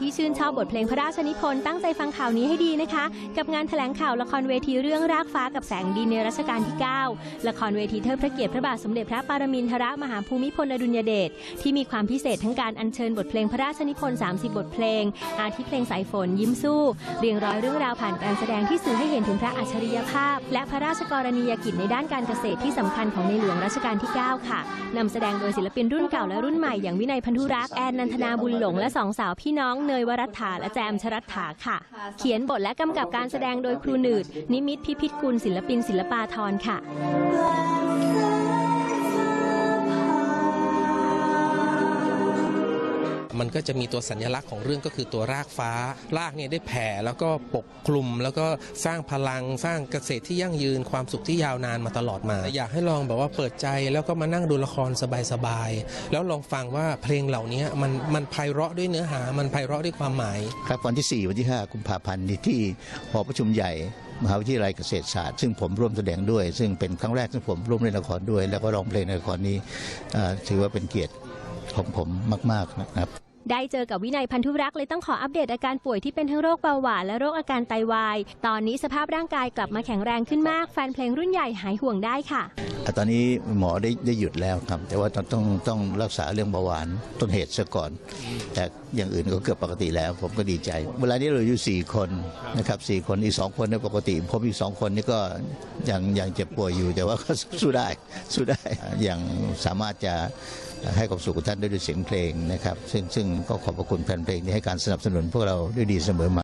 ที่ชื่นชอบบทเพลงพระราชนิพนธ์ตั้งใจฟังข่าวนี้ให้ดีนะคะ กับงานแถลงข่าวละครเวทีเรื่องรากฟ้ากับแสงดินในรัชกาลที่ 9 ละครเวทีเทิดพระเกียรติพระบาทสมเด็จพระปรมินทรมหาภูมิพลอดุลยเดชที่มีความพิเศษทั้งการอัญเชิญบทเพลงพระราชนิพนธ์ 30 บทเพลง อาทิเพลงสายฝนยิ้มสู้ เรียงร้อยเรื่องราวผ่านการแสดงที่สื่อให้เห็นถึงพระอัจฉริยภาพ และพระราชกรณียกิจในด้านการเกษตรที่สำคัญของในหลวงรัชกาลที่ 9 ค่ะนำแสดงโดยศิลปินรุ่นเก่าและรุ่นใหม่อย่างวินัยพันธุรักษ์แอนนันทนาบุญหลงและสองสาวพี่น้องเนยวรัฐาและแจมชรัฐาค่ะ เขียนบทและกำกับการแสดงโดยครูหนืด นิมิตพิพิธกุลศิลปินศิลปาทรค่ะ มันก็จะมีตัวสัญลักษณ์ของเรื่องก็คือตัวรากฟ้า รากเนี่ยได้แผ่แล้วก็ปกคลุม แล้วก็สร้างพลังสร้างเกษตรที่ยั่งยืนความสุขที่ยาวนานมาตลอดมา อยากให้ลองแบบว่าเปิดใจแล้วก็มานั่งดูละครสบายๆแล้วลองฟังว่าเพลงเหล่านี้มันมันไพเราะด้วยเนื้อหา มันไพเราะด้วยความหมายครับวันที่ 4 วันที่ 5 กุมภาพันธ์ที่หอประชุมใหญ่มหาวิทยาลัยเกษตรศาสตร์ซึ่งผมร่วมแสดงด้วย ซึ่งเป็นครั้งแรกที่ผมร่วมเล่นละครด้วย แล้วก็ร้องเพลงในละครนี้ถือว่าเป็นเกียรติ ของผมมาก ๆนะครับ ได้เจอกับวินัยพันธุรักษ์เลยต้องขออัปเดตอาการป่วยที่เป็นทั้งโรคเบาหวานและโรคอาการไตวาย ตอนนี้สภาพร่างกายกลับมาแข็งแรงขึ้นมาก แฟนเพลงรุ่นใหญ่หายห่วงได้ค่ะ ตอนนี้หมอได้ได้หยุดแล้วครับ แต่ว่าต้องต้องต้องรักษาเรื่องเบาหวานต้นเหตุซะก่อน แต่อย่างอื่นก็เกือบปกติแล้ว ผมก็ดีใจ เวลานี้เราอยู่ 4 คนนะครับสี่คนอีก 2 คนเนี่ยปกติ ผมอีก 2 คนนี่ก็ยังยังเจ็บป่วยอยู่ แต่ว่าก็สู้ได้สู้ได้ยังสามารถจะให้ความสุขกับท่านด้ด้วยเสียงเพลงนะครับ ซึ่งซึ่งก็ขอบพระคุณแฟนเพลงที่ให้การสนับสนุนพวกเราด้วยดีเสมอมา